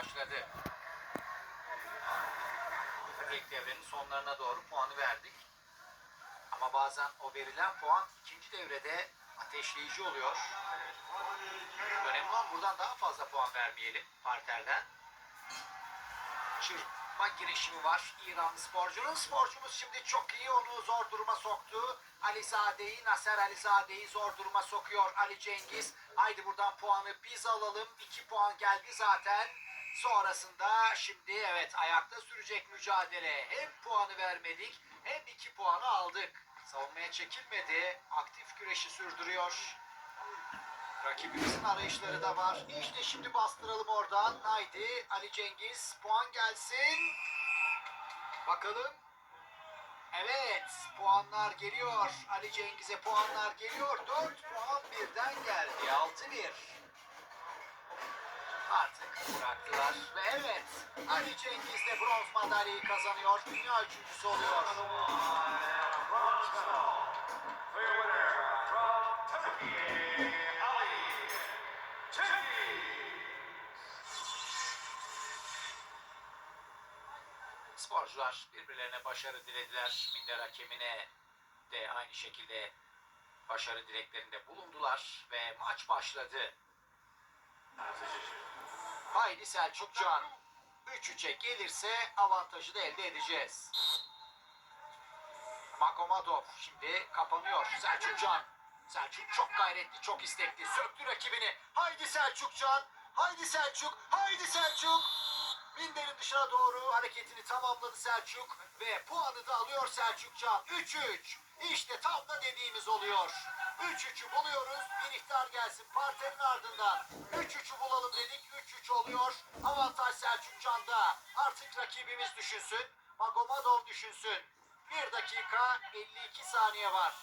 başladı. İlk devrenin sonlarına doğru puanı verdik. Ama bazen o verilen puan ikinci devrede ateşleyici oluyor. Önemli olan buradan daha fazla puan vermeyelim parterden. Çırpma girişimi var İranlı sporcunun. Sporcumuz şimdi çok iyi onu zor duruma soktu. Alizade'yi, Naser Alizade'yi zor duruma sokuyor Ali Cengiz. Haydi buradan puanı biz alalım. 2 puan geldi zaten. Sonrasında şimdi evet ayakta sürecek mücadele. Hem puanı vermedik hem 2 puanı aldık. Savunmaya çekilmedi. Aktif güreşi sürdürüyor. Rakibimizin arayışları da var. İşte şimdi bastıralım oradan. Haydi Ali Cengiz puan gelsin. Bakalım. Evet puanlar geliyor. Ali Cengiz'e puanlar geliyor. 4 puan birden geldi. 6-1. Artık bıraktılar. Ve evet Ali Cengiz de bronz madalyayı kazanıyor. Dünya üçüncüsü oluyor. Sporcular birbirlerine başarı dilediler. Minder hakemine de aynı şekilde başarı dileklerinde bulundular ve maç başladı. Haydi Selçukcan 3-3'e gelirse avantajı da elde edeceğiz. Makomadov şimdi kapanıyor. Selçukcan. Selçuk çok gayretli, çok istekli. Söktü rakibini. Haydi Selçukcan. Haydi Selçuk. Haydi Selçuk. Minder'in dışına doğru hareketini tamamladı Selçuk. Ve puanı da alıyor Selçukcan. 3-3. İşte tam da dediğimiz oluyor. 3-3'ü buluyoruz. Bir ihtar gelsin parterin ardından. 3-3'ü bulalım dedik. 3-3 oluyor. Avantaj Selçukcan'da. Artık rakibimiz düşünsün. Magomadov düşünsün. 1 dakika 52 saniye var.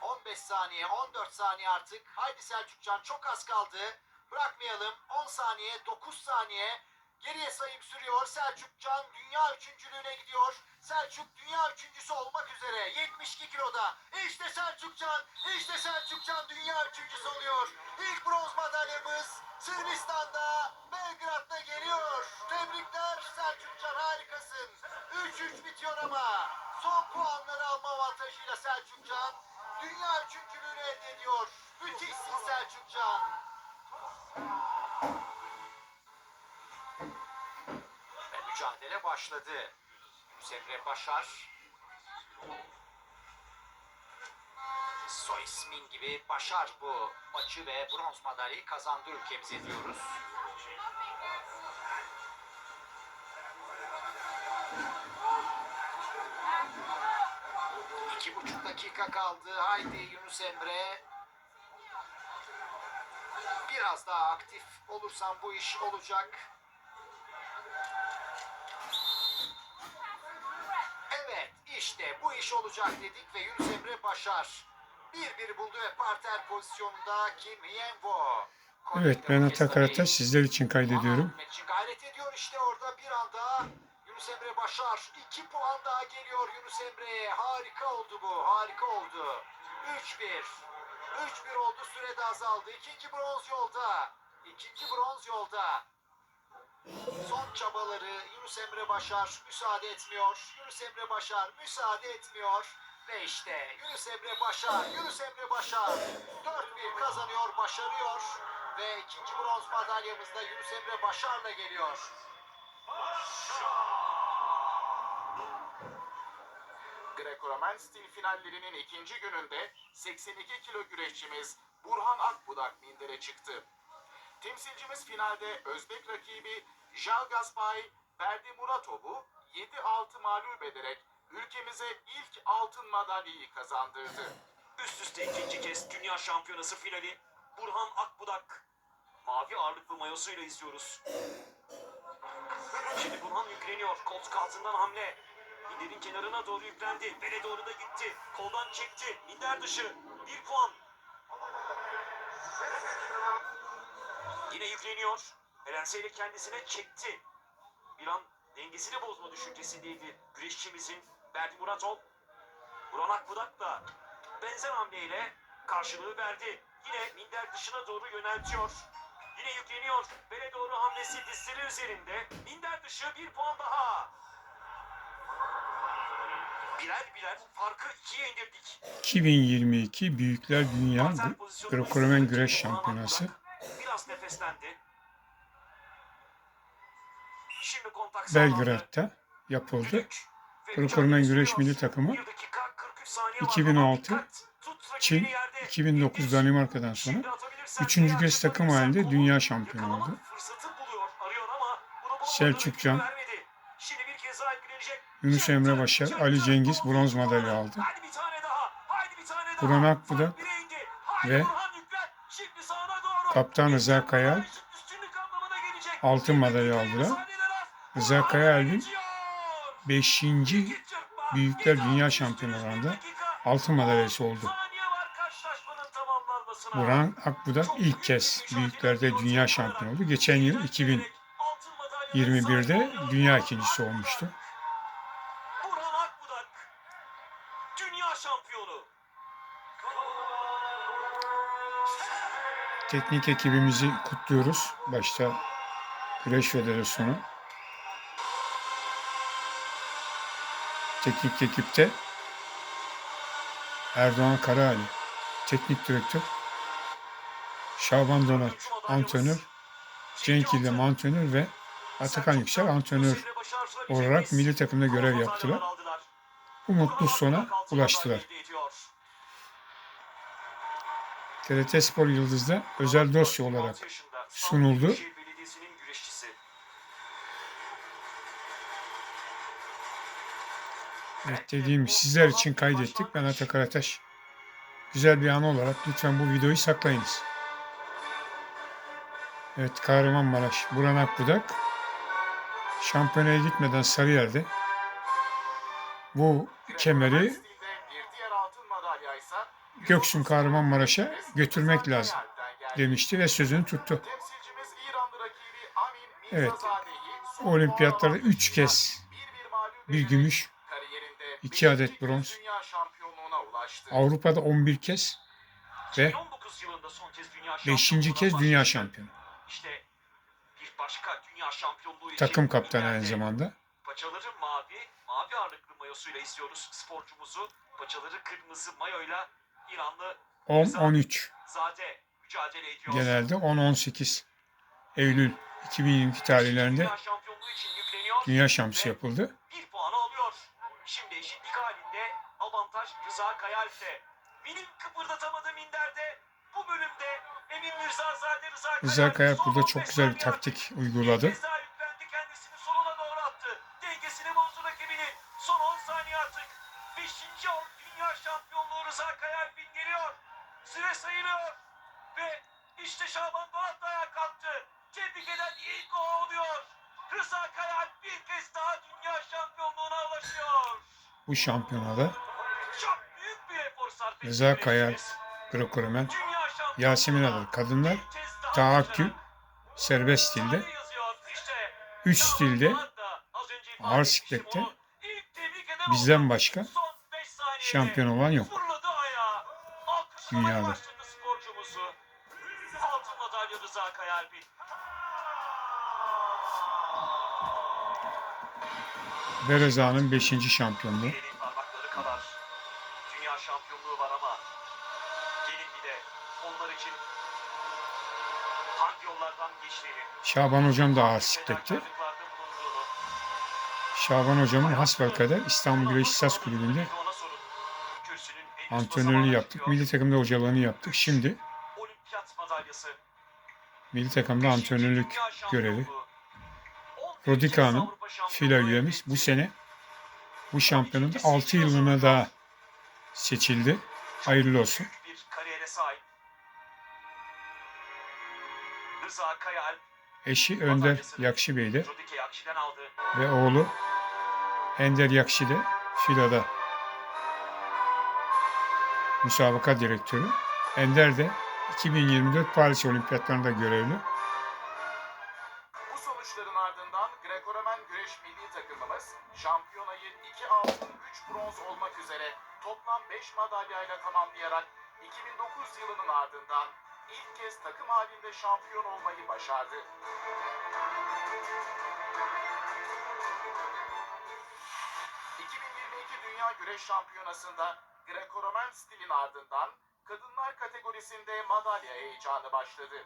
15 saniye, 14 saniye artık. Haydi Selçukcan çok az kaldı. Bırakmayalım. 10 saniye, 9 saniye. Geriye sayım sürüyor. Selçukcan dünya üçüncülüğüne gidiyor. Selçuk dünya üçüncüsü olmak üzere. 72 kiloda. İşte Selçukcan, işte Selçukcan dünya üçüncüsü oluyor. İlk bronz madalyamız Sırbistan'da, Belgrad'da geliyor. Tebrikler Selçukcan harikasın. 3-3 bitiyor ama. Son puanları alma avantajıyla Selçukcan dünya üçüncülüğünü elde ediyor. Müthişsin Selçukcan. Ve mücadele başladı. Yunus Emre Başar. Soy ismin gibi Başar bu maçı ve bronz madalyayı kazandı ülkemize diyoruz. İki buçuk dakika kaldı. Haydi Yunus Emre. Biraz daha aktif olursan bu iş olacak. Evet işte bu iş olacak dedik ve Yunus Emre Başar. Bir bir buldu ve parter pozisyonunda Kim Yenbo. Evet ben Atakarata sizler için kaydediyorum. Gayret ediyor işte orada bir anda Yunus Emre Başar. iki puan daha geliyor Yunus Emre'ye. Harika oldu bu. Harika oldu. 3-1. 3-1 oldu. Süre de azaldı. İkinci bronz yolda. İkinci bronz yolda. Son çabaları Yunus Emre Başar müsaade etmiyor. Yunus Emre Başar müsaade etmiyor. Ve işte Yunus Emre Başar, Yunus Emre Başar 4-1 kazanıyor, başarıyor. Ve ikinci bronz madalyamız da Yunus Emre Başar'la geliyor. Greco-Romen stil finallerinin ikinci gününde 82 kilo güreşçimiz Burhan Akbudak mindere çıktı. Temsilcimiz finalde Özbek rakibi Jalgaspay Berdi Muratov'u 7-6 mağlup ederek ülkemize ilk altın madalyayı kazandırdı. Üst üste ikinci kez Dünya Şampiyonası finali Burhan Akbudak mavi ağırlıklı mayosuyla izliyoruz. Şimdi Burhan yükleniyor. Koltuk altından hamle. Minderin kenarına doğru yüklendi. Bele doğru da gitti. Koldan çekti. Minder dışı. Bir puan. Yine yükleniyor. Erense ile kendisine çekti. Bir an dengesini bozma düşüncesindeydi. Güreşçimizin Berdi Muratov. Burhan Akbudak da benzer hamleyle karşılığı verdi. Yine minder dışına doğru yöneltiyor. Yine yükleniyor. Bele doğru hamlesi dizleri üzerinde. Minder dışı bir puan daha. Birer birer farkı ikiye indirdik. 2022 Büyükler Dünya ise Güreş Şampiyonası Biraz nefeslendi. Şimdi kontak. Belgrad'da yapıldı. Mücadele Güreş. Milli Takımı Bir dakika 43 saniye var. 2006, Aman dikkat. Tut rakibini Çin, yerde. 2009 İndir. Danimarka'dan sonra üçüncü kez takım halinde dünya şampiyonu oldu. fırsatı buluyor, Yunus Emre Başar, Ali Cengiz bronz madalya aldı. Burhan Akbudak ve. Kaptan Rıza gelecek. altın madalya aldılar. Rıza Kayal'in geçiyor. 5. İki çırpma. Büyükler Dünya dakika. altın madalyası oldu. Burhan Akbudak ilk kez büyüklerde dünya şampiyonu oldu. Geçen yıl 2021'de dünya ikincisi olmuştu. Teknik ekibimizi kutluyoruz. Başta Güreş Federasyonu. Teknik ekipte Erdoğan Karaali, teknik direktör, Şaban Donat, antrenör, Cenk İldem antrenör ve Atakan Yüksel antrenör olarak milli takımda görev yaptılar. Bu mutlu sona ulaştılar. TRT Spor Yıldız'da özel dosya olarak sunuldu. Evet dediğim sizler için kaydettik. Ben Ata Karataş. Güzel bir an olarak lütfen bu videoyu saklayınız. Evet Kahramanmaraş, Burhan Akbudak. Şampiyonaya gitmeden Sarıyer'de bu kemeri Stilde bir diğer altın madalyaysa Göksun Kahramanmaraş'a götürmek lazım demişti ve sözünü tuttu. Evet. Olimpiyatlarda puanla 3 kez 1-1 mağlup bir gümüş, kariyerinde 2 adet bronz. Avrupa'da 11 kez ve 2019 yılında son kez dünya 5. şampiyonluğuna kez dünya şampiyonu. Takım kaptanı aynı zamanda. Paçaları mavi, mavi ağırlıklı mayosuyla izliyoruz sporcumuzu. Paçaları kırmızı mayoyla İranlı 10-13 Zade mücadele ediyor. genelde 10-18 Eylül 2022 tarihlerinde Dünya şampiyonluğu için yükleniyor. dünya şampiyonası yapıldı. Bir puanı alıyor. Şimdi eşitlik halinde avantaj Rıza Kayalp'te. Milim kıpırdatamadı minderde. Bu bölümde Emin Rıza Kayalp. Rıza Kayar son burada 15 çok güzel bir taktik uyguladı. Rıza Kayalp'in geliyor. Süre sayılıyor. Ve işte Şaban Donat da ayağa kalktı. Tebrik eden ilk o oluyor. Rıza Kayalp bir kez daha dünya şampiyonluğuna ulaşıyor. Bu şampiyonada Çok büyük bir efor sarf Rıza Kayal, güreşimiz. Greco-Romen, Dünya şampiyonluğuna Yasemin Adalı kadınlar, tahakküm, serbest stilde, Tarih yazıyor. İşte 3 Şaban stilde, ağır siklette bizden başka şampiyon olan yok. Dünyada. ve Rıza'nın 5. şampiyonluğu. Elin parmakları kadar. Dünya şampiyonluğu var ama gelin bir de onlar için hangi yollardan geçtiğini, Şaban Hocam da bulunduğunu, Şaban Hocam'ın hasbelkader İstanbul Güreş Sas Kulübü'nde ona sorun. Kürsünün en üst antrenörlüğü yaptık. Milli takımda hocalığını yaptık. Şimdi milli takımda antrenörlük görevi. şampiyonluğu. 11 Rodika Hanım, fila üyemiz bu sene bu şampiyonada 6 yılına daha seçildi. Hayırlı olsun. Eşi Önder Yakşı Bey de Rodike'yi Akşi'den aldı. ve oğlu Ender Yakşı de filada müsabaka direktörü. Ender de 2024 Paris Olimpiyatlarında görevli. Bu sonuçların ardından Greco-Romen güreş milli takımımız şampiyonayı 2 altın 3 bronz olmak üzere toplam 5 madalyayla tamamlayarak 2009 yılının ardından ilk kez takım halinde şampiyon olmayı başardı. ...2022 Dünya Güreş Şampiyonası'nda Greco-Romen stilin ardından kadınlar kategorisinde madalya heyecanı başladı.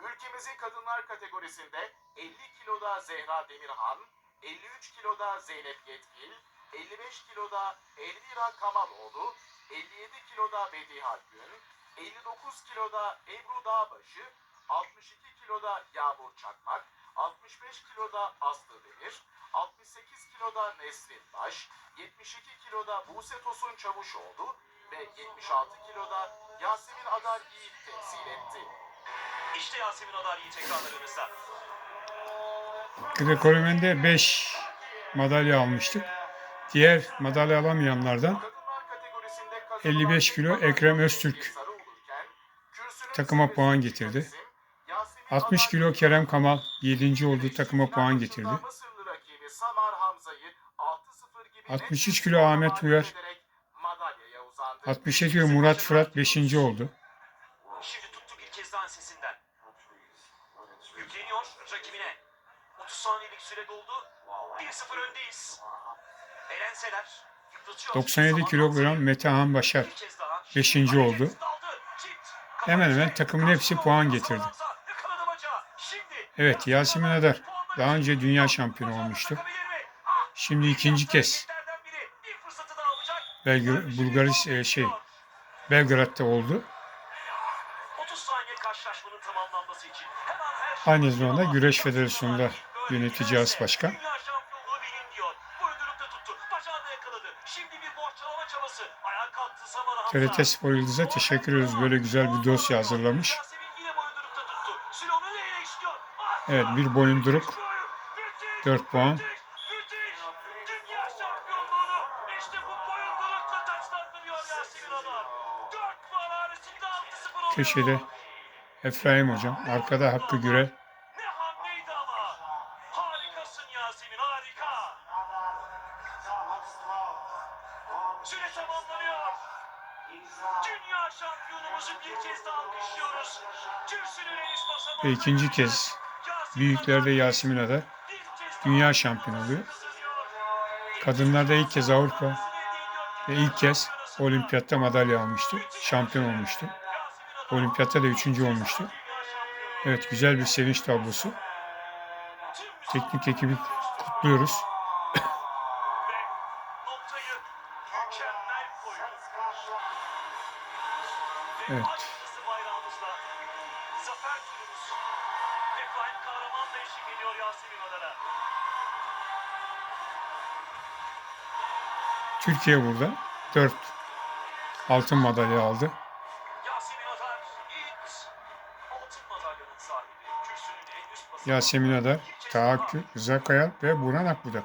Ülkemizin kadınlar kategorisinde 50 kiloda Zehra Demirhan, 53 kiloda Zeynep Yetkil, 55 kiloda Elvira Kamaloğlu, 57 kiloda Bediha Gün, 59 kiloda Ebru Dağbaşı, 62 kiloda Yağmur Çakmak, 65 kiloda Aslı Demir, 68 kiloda Nesrin Baş, 72 kiloda Buse Tosun Çavuşoğlu ve 76 kiloda Yasemin Adar Yiğit temsil etti. İşte Yasemin Adar Yiğit ekranlarımızda. Greco-Romen'de 5 madalya almıştık. Diğer madalya alamayanlardan Kadınlar kategorisinde 55 kilo Ekrem Öztürk takıma puan getirdi. 60 kilo Kerem Kamal 7. oldu takıma puan getirdi. 63 kilo Ahmet Uyar, 67 kilo Murat Fırat 5. oldu. Şimdi tuttu bir kez daha sesinden. Yükleniyor rakibine. 30 saniyelik süre doldu. 1-0 öndeyiz. Elenseler yıpratıyor. 97 Zaman kilogram. Metehan Başar Bir kez daha. 5. Hareket oldu. Hemen hemen takımın hepsi puan getirdi. Evet Yasemin Adar daha önce dünya şampiyonu olmuştu. Şimdi ikinci kez Belgr Bulgaris e, şey Belgrad'da oldu. 30 saniye karşılaşmanın tamamlanması için hemen her Aynı zamanda Güreş Federasyonu'nda yönetici as başkan. TRT Spor Yıldız'a teşekkür ediyoruz. Böyle güzel bir dosya hazırlamış. Evet bir boyunduruk Müthiş! 4 puan. Müthiş! Müthiş! Dünya şampiyonluğunu işte bu boyundurukla taçlandırıyor Yasemin Adar. 4 puan haricinde 6-0 oluyor. Köşede Efraim hocam. Arkada Hakkı Gürel. Süre tamamlanıyor. İkinci kez büyüklerde Yasemin daha dünya şampiyonu oluyor. Kadınlarda ilk kez Avrupa ve ilk kez olimpiyatta madalya almıştı. Şampiyon olmuştu. Olimpiyatta da üçüncü olmuştu. Evet güzel bir sevinç tablosu. Teknik ekibi kutluyoruz. Evet. Türkiye burada 4 altın madalya aldı. Yasemin Adar Tahakkü, Rıza ve Burhan Akbudak.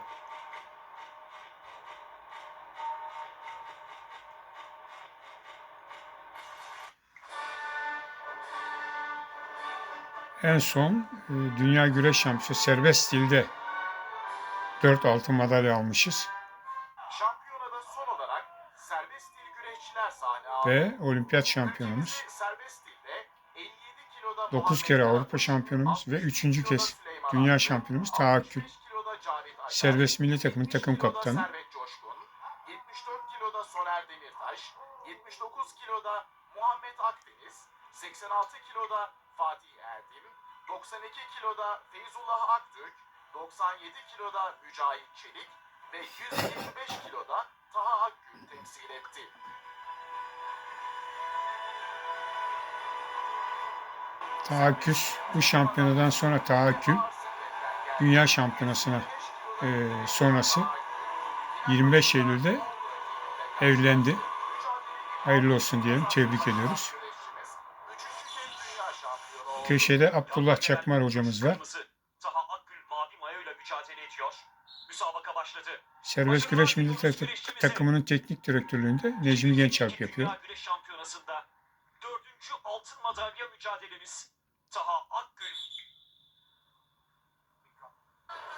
En son e, Dünya Güreş Şampiyonu serbest stilde 4 altın madalya almışız. Ve olimpiyat şampiyonumuz. Ülkemizin serbest stilde 57 kiloda 9 kere Avrupa şampiyonumuz ve 60 üçüncü kiloda kez Süleyman dünya şampiyonumuz 65 Tahakkül. Serbest milli takımın 70 takım kaptanı. Servet Coşkun, 74 kiloda Soner Demirtaş, 79 kiloda Muhammed Akdeniz, 86 kiloda Fatih Erdim, 92 kiloda Feyzullah Aktürk, 97 kiloda Mücahit Çelik ve 125 kiloda Taha Akgül temsil etti. Tahakküs bu şampiyonadan sonra tahakkül dünya şampiyonasına e, sonrası 25 Eylül'de evlendi. Hayırlı olsun diyelim. Tebrik ediyoruz. Köşede Abdullah Çakmar hocamız var. Serbest güreş milli takı- takımının teknik direktörlüğünde Necmi Gençalp yapıyor. Dünya Güreş Şampiyonası'nda dördüncü altın madalya mücadelemiz Taha Akgül.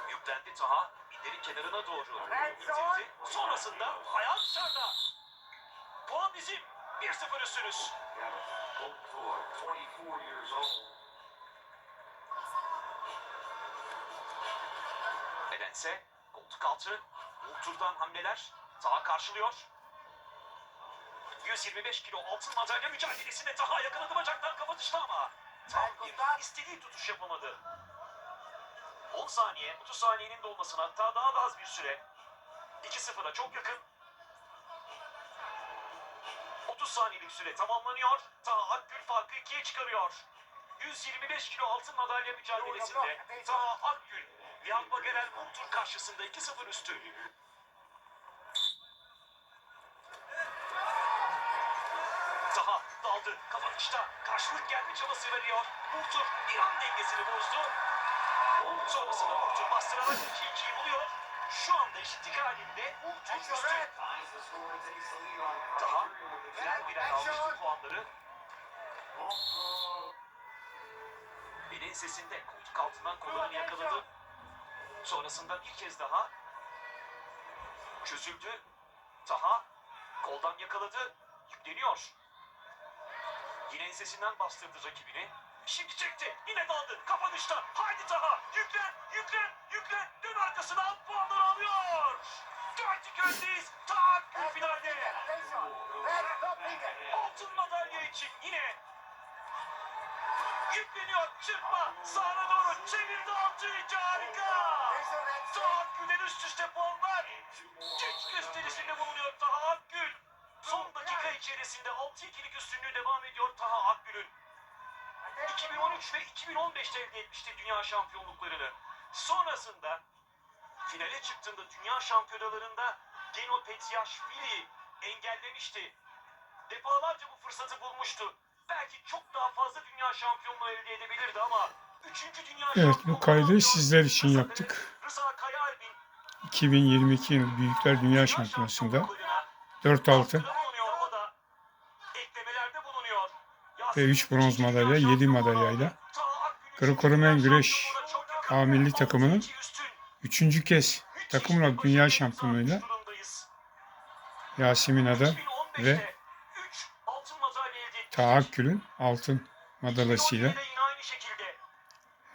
Yüklendi Taha, minderin kenarına doğru itildi. Sonrasında ayağı dışarıda. Puan bizim. 1-0 üstünüz. Boy, 24 years old. Nedense koltuk altı Ultur'dan hamleler Taha karşılıyor. 125 kilo altın madalya mücadelesinde Taha yakaladı bacaktan kafa dışta ama tam bir istediği tutuş yapamadı. 10 saniye, 30 saniyenin dolmasına hatta daha da az bir süre. 2-0'a çok yakın. 30 saniyelik süre tamamlanıyor. Taha Akgül farkı ikiye çıkarıyor. 125 kilo altın madalya mücadelesinde Taha Akgül Lihan Bagerel Ultur karşısında 2-0 üstü. Taha daldı. Kafa dışta. Karşılık gelme çabası veriyor. Ultur İran dengesini bozdu. Sonrasında Ultur bastırarak 2-2'yi buluyor. Şu anda eşitlik halinde Ultur üstü. Akgül birer birer almıştı puanları. Elin sesinde koltuk altından kollarını yakaladı. Sonrasında bir kez daha çözüldü. Taha koldan yakaladı. Yükleniyor. Yine ensesinden bastırdı rakibini. Şimdi çekti. Yine daldı. Kafa dışta. Haydi Taha. Yüklen, yüklen, yüklen. Dön arkasına alt puanları alıyor. Dörtlük öndeyiz. Taha finalde. Altın madalya için yine yükleniyor. Çırpma. Sağına doğru çevirdi altı içerisinde 6-2'lik üstünlüğü devam ediyor Taha Akgül'ün. 2013 ve 2015'te elde etmişti dünya şampiyonluklarını. Sonrasında finale çıktığında dünya şampiyonalarında Geno Petyashvili engellemişti. Defalarca bu fırsatı bulmuştu. Belki çok daha fazla dünya şampiyonluğu elde edebilirdi ama 3. dünya Evet, bu kaydı sizler için yaptık. Kaya- Rıza Kayaalp'in 2022 yıl Büyükler Dünya Şampiyonası'nda 4 altın ve 3 bronz madalya, 7 madalyayla Greco-Romen güreş A milli takımının 3. kez takımla dünya şampiyonluğuyla Yasemin Ada ve Taha Akgül'ün altın madalyasıyla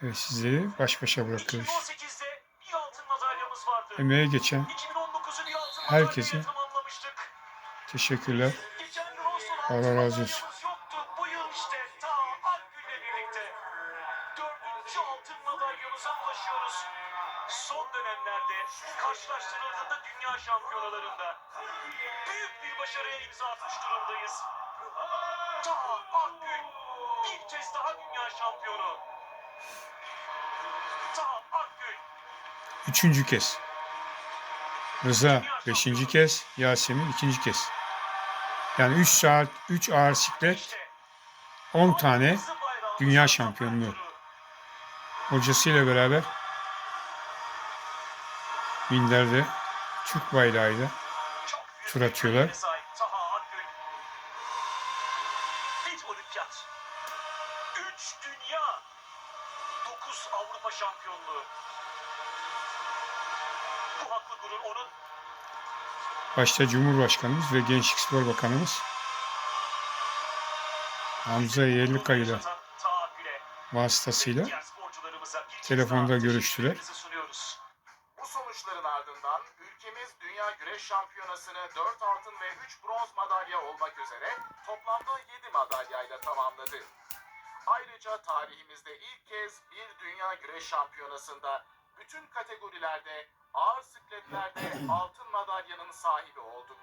ve sizleri baş başa bırakıyoruz. 2018'de bir altın madalyamız vardı. Emeğe geçen 2019'u bir altın herkese teşekkürler. Allah razı olsun. Üçüncü kez. Rıza beşinci kez, Yasemin ikinci kez. Yani 3 saat, 3 ağır siklet, işte 10 tane dünya şampiyonluğu. hocasıyla beraber minderde Türk bayrağıyla Tur atıyorlar. Başta Cumhurbaşkanımız ve Gençlik Spor Bakanımız Hamza Yerlikaya ile vasıtasıyla telefonda görüştüler. Bu sonuçların ardından ülkemiz Dünya Güreş Şampiyonası'nı 4 altın ve 3 bronz madalya olmak üzere toplamda 7 madalyayla tamamladı. Ayrıca tarihimizde ilk kez bir Dünya Güreş Şampiyonası'nda bütün kategorilerde ağır sikletlerde altın madalyanın sahibi olduk.